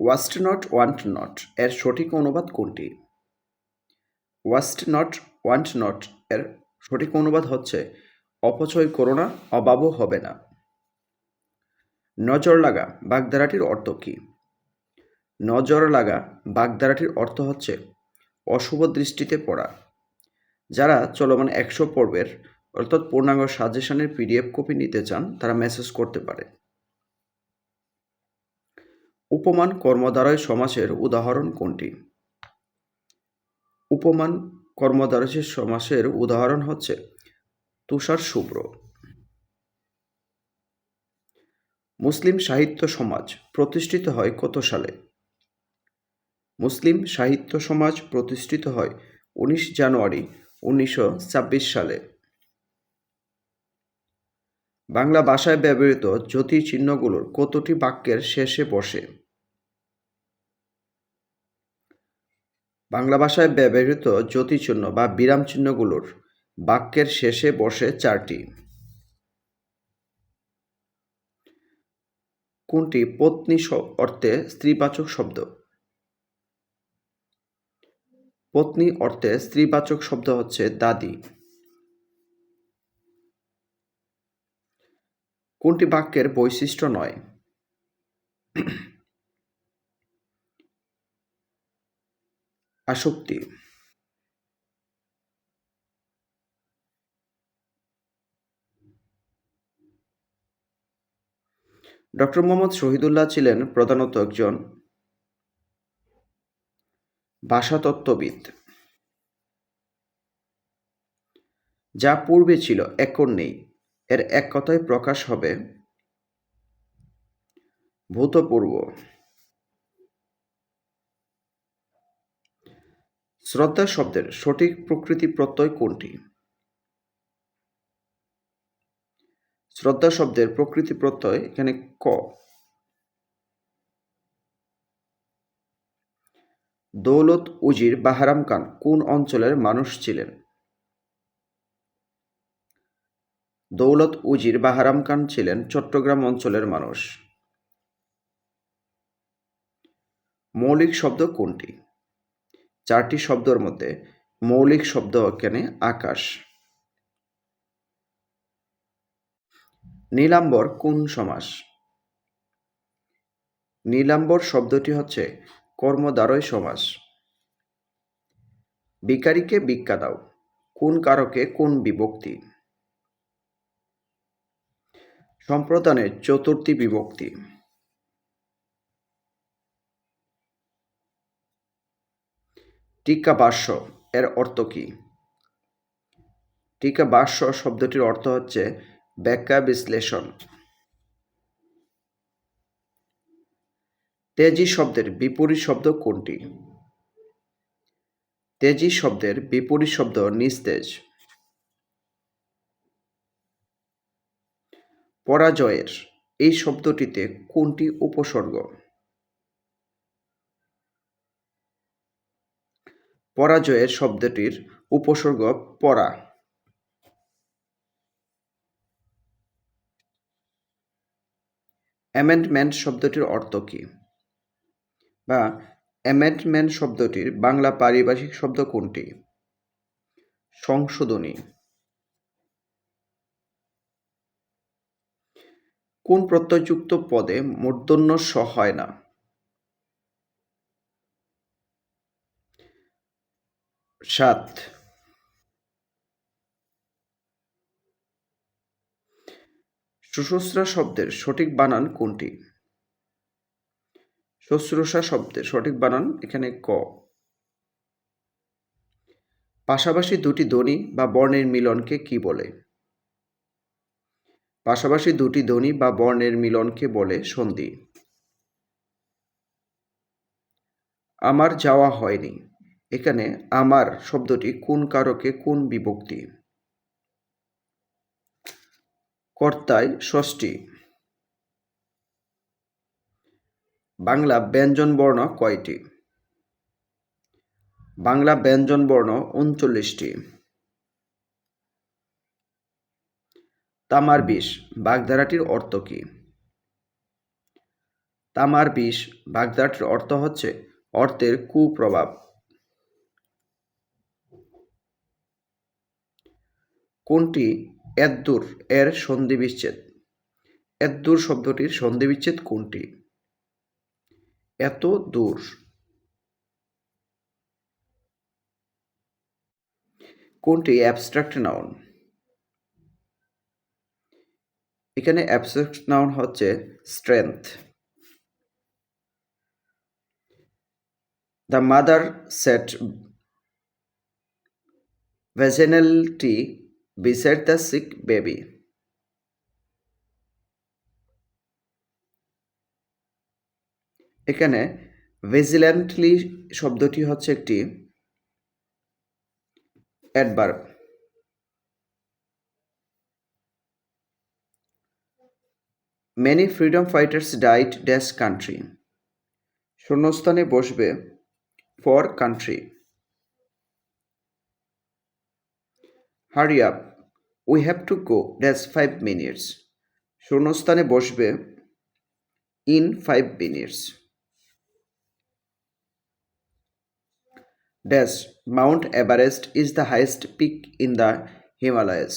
Waste not, want not, এর সঠিক অনুবাদ কোনটি? ওয়াস্ট নট, ওয়ান্ট নট, এর সঠিক অনুবাদ হচ্ছে, অপচয় করো না অভাবও হবে না। নজর লাগা বাগধারাটির অর্থ কী? নজর লাগা বাগধারাটির অর্থ হচ্ছে, অশুভ দৃষ্টিতে পড়া। যারা চলমান একশো পর্বের অর্থাৎ পূর্ণাঙ্গ সাজেশনের পিডিএফ কপি নিতে চান, তারা মেসেজ করতে পারে। উপমান কর্মদ্বারয় সমাসের উদাহরণ কোনটি? উপমান কর্মদ্বারয় সমাসের উদাহরণ হচ্ছে তুষার শুভ্র। মুসলিম সাহিত্য সমাজ প্রতিষ্ঠিত হয় কত সালে? মুসলিম সাহিত্য সমাজ প্রতিষ্ঠিত হয় উনিশ জানুয়ারি উনিশশো ছাব্বিশ সালে। বাংলা ভাষায় ব্যবহৃত জ্যোতি চিহ্নগুলোর কতটি বাক্যের শেষে বসে? বাংলা ভাষায় ব্যবহৃত জ্যোতি চিহ্ন বা বিরাম চিহ্নগুলোর বাক্যের শেষে বসে চারটি। কোনটি? পত্নী অর্থে স্ত্রীবাচক শব্দ। পত্নী অর্থে স্ত্রীবাচক শব্দ হচ্ছে দাদি। কোনটি বাক্যের বৈশিষ্ট্য নয়? আসক্তি ডক্টর মোহাম্মদ শহীদুল্লাহ ছিলেন প্রধানত একজন ভাষাতত্ত্ববিদ, যা পূর্বে ছিল এখন নেই। এর এক কথায় প্রকাশ হবে ভূতপূর্ব। শ্রদ্ধা শব্দের সঠিক প্রকৃতি প্রত্যয় কোনটি? শ্রদ্ধা শব্দের প্রকৃতি প্রত্যয় এখানে ক। দৌলত উজির বাহারাম খান কোন অঞ্চলের মানুষ ছিলেন? দৌলত উজির বাহারাম খান ছিলেন চট্টগ্রাম অঞ্চলের মানুষ। মৌলিক শব্দ কোনটি? চারটি শব্দের মধ্যে মৌলিক শব্দ এখানে আকাশ। নীলাম্বর কোন সমাস? নীলাম্বর শব্দটি হচ্ছে কর্মদ্বারয় সমাস। বিকারীকে ভিক্ষা দাও। কোন কারকে কোন বিভক্তি? সম্প্রদানের চতুর্থী বিভক্তি। টিকা ভাষ্য এর অর্থ কী? টিকা ভাষ্য শব্দটির অর্থ হচ্ছে ব্যাখ্যা বিশ্লেষণ। তেজি শব্দের বিপরীত শব্দ কোনটি? তেজি শব্দের বিপরীত শব্দ নিস্তেজ। পরাজয়ের এই শব্দটিতে কোনটি উপসর্গ? পরাজয়ের শব্দটির উপসর্গ পরা। অ্যামেন্ডমেন্ট শব্দটির অর্থ কী? বা অ্যামেন্ডমেন্ট শব্দটির বাংলা পারিভাষিক শব্দ কোনটি? সংশোধনী। কোন প্রত্যয়যুক্ত পদে মূর্ধন্য স হয় না? সাত। শুশ্রূষা শব্দের সঠিক বানান কোনটি? শুশ্রূষা শব্দের সঠিক বানান এখানে ক। পাশাপাশি দুটি ধ্বনি বা বর্ণের মিলনকে কি বলে? পাশাপাশি দুটি ধ্বনি বা বর্ণের মিলনকে বলে সন্ধি। আমার যাওয়া হয়নি। এখানে আমার শব্দটি কোন কারকে কোন বিভক্তি? কর্তায় ষষ্ঠী। বাংলা ব্যঞ্জন বর্ণ কয়টি? বাংলা ব্যঞ্জন বর্ণ উনচল্লিশটি। তামার বিষ বাগধারাটির অর্থ কী? তামার বিষ বাগদাটির অর্থ হচ্ছে অর্থের কুপ্রভাব। কোনটি এদ্দুর এর সন্ধি বিচ্ছেদ এদ্দুর শব্দটির সন্ধি বিচ্ছেদ কোনটি? এত দূর। কোনটি অ্যাবস্ট্রাক্ট নাউন এখানে অ্যাবস্ট্রাক্ট নাউন হচ্ছে স্ট্রেংথ দ্য মাদার সেট ভেজেনালটি বিসাইড দ্য সিক বেবি এখানে ভিজিল্যান্টলি শব্দটি হচ্ছে একটি adverb many freedom fighters died dash country শূন্যস্থানে বসবে for country hurry up we have to go dash five minutes শূন্যস্থানে বসবে in five minutes dash mount Everest is the highest peak in the Himalayas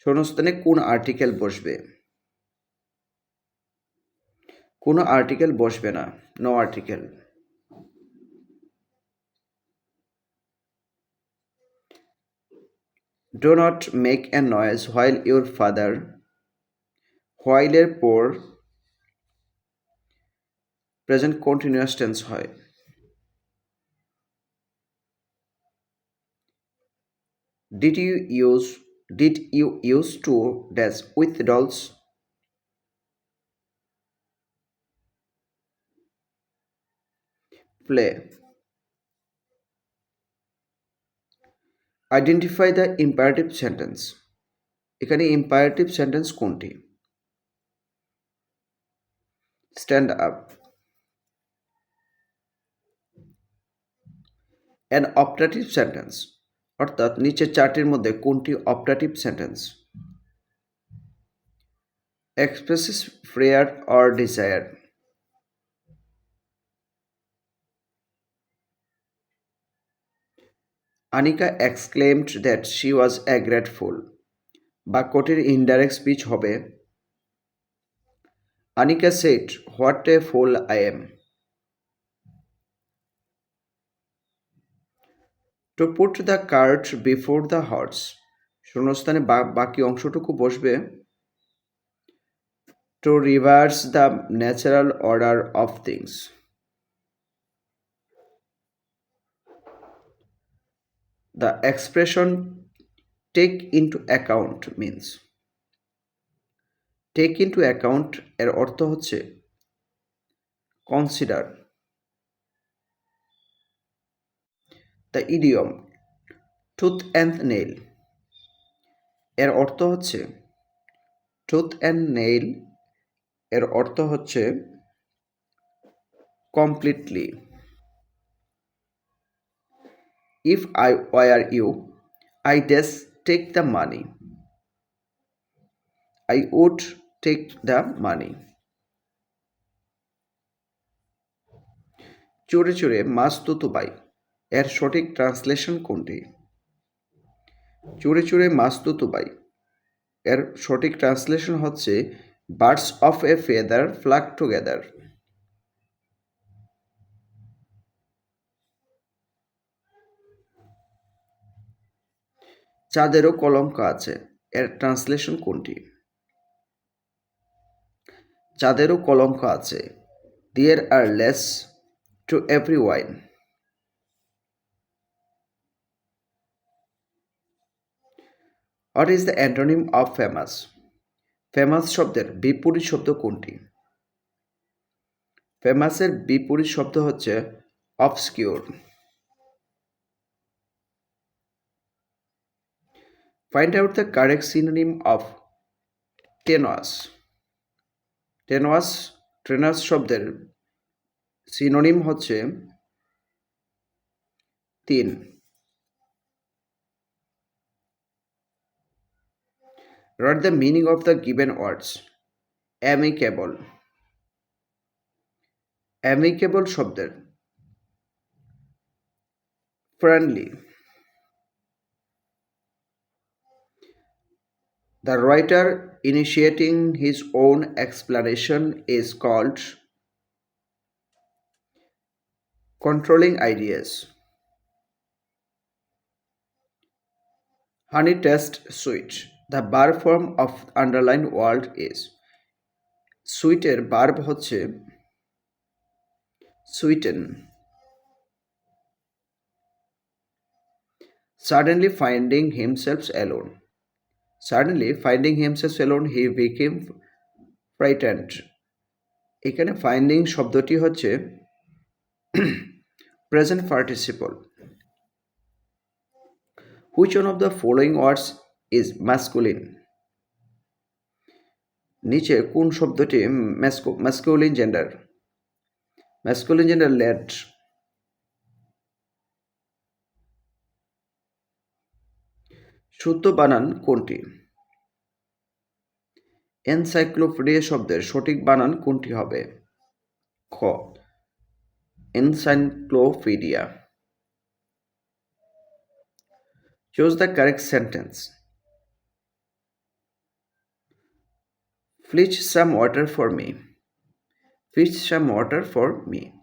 শূন্যস্থানে কোন article বসবে? কোনো article বসবে না no article do not make a noise while your father হোয়াইলের পর present continuous tense হয় Did you use, did you use to dance with dolls? Play. Identify the imperative sentence এখানে imperative sentence কোনটি? Stand up an operative sentence অর্থাৎ নিচের চারটির মধ্যে কোনটি operative sentence expresses prayer or desire Anika exclaimed that she was a grateful বাক্যটির indirect speech হবে, Anika said what a fool I am to put the cart before the horse শূন্যস্থানে বাকি অংশটুকু বসবে to reverse the natural order of things the expression take into account means take into account এর অর্থ হচ্ছে consider the idiom tooth and nail এর অর্থ হচ্ছে টুথ অ্যান্ড নেইল এর অর্থ হচ্ছে completely if I were you I dress take the money I would take the money চোরে চোরে মাছ তুতুবাই এর সঠিক ট্রান্সলেশন কোনটি? চুরে চুরে মাছ তুতুবাই এর সঠিক ট্রান্সলেশন হচ্ছে birds of a feather flock together. চাঁদেরও কলঙ্ক আছে। এর ট্রান্সলেশন কোনটি? চাঁদেরও কলঙ্ক আছে। There are lees to every wine what is the antonym of famous famous শব্দের বিপরীত শব্দ কোনটি? ফেমাসের বিপরীত শব্দ হচ্ছে obscure find out the correct synonym of tenuous tenuous tenuous শব্দের সিনোনিম হচ্ছে তিন Write the meaning of the given words. Amicable. Amicable শব্দের friendly The writer initiating his own explanation is called controlling ideas. Honey test sweet. The verb form of underlined word is সুইটের verb হচ্ছে sweeten suddenly finding himself alone suddenly, finding himself alone, he became frightened. এখানে finding শব্দটি হচ্ছে present participle which one of the following words is masculine নিচে কোন শব্দটি masculine gender masculine gender let শুদ্ধ বানান কোনটি এনসাইক্লোপিডিয়া শব্দের সঠিক বানান কোনটি হবে খ, encyclopedia choose the correct sentence Fetch some water for me. Fetch some water for me.